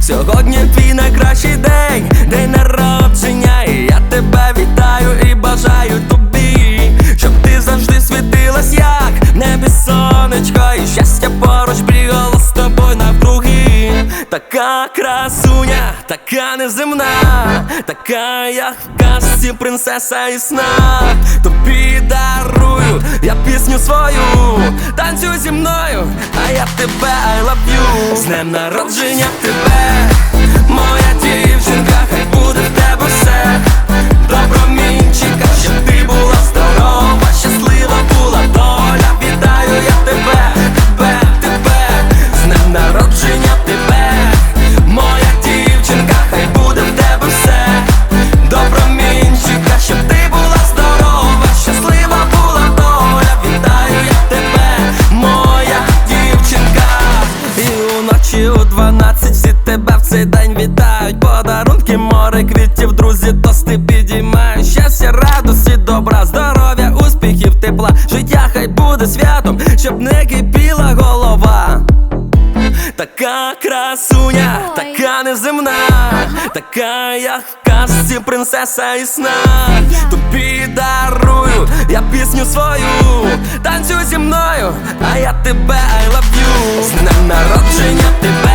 Сьогодні твій найкращий день, день народження, Така красуня, така неземна, така як в казці принцеса і сна. Тобі дарую я пісню свою, танцюй зі мною, а я тебе I love you З днем народження тебе, буде святом, щоб не кипіла голова. Така красуня, така неземна, така як в казці принцеса і сна. Тобі дарую я пісню свою, танцюй зі мною, а я тебе I love you. З днем народження тебе,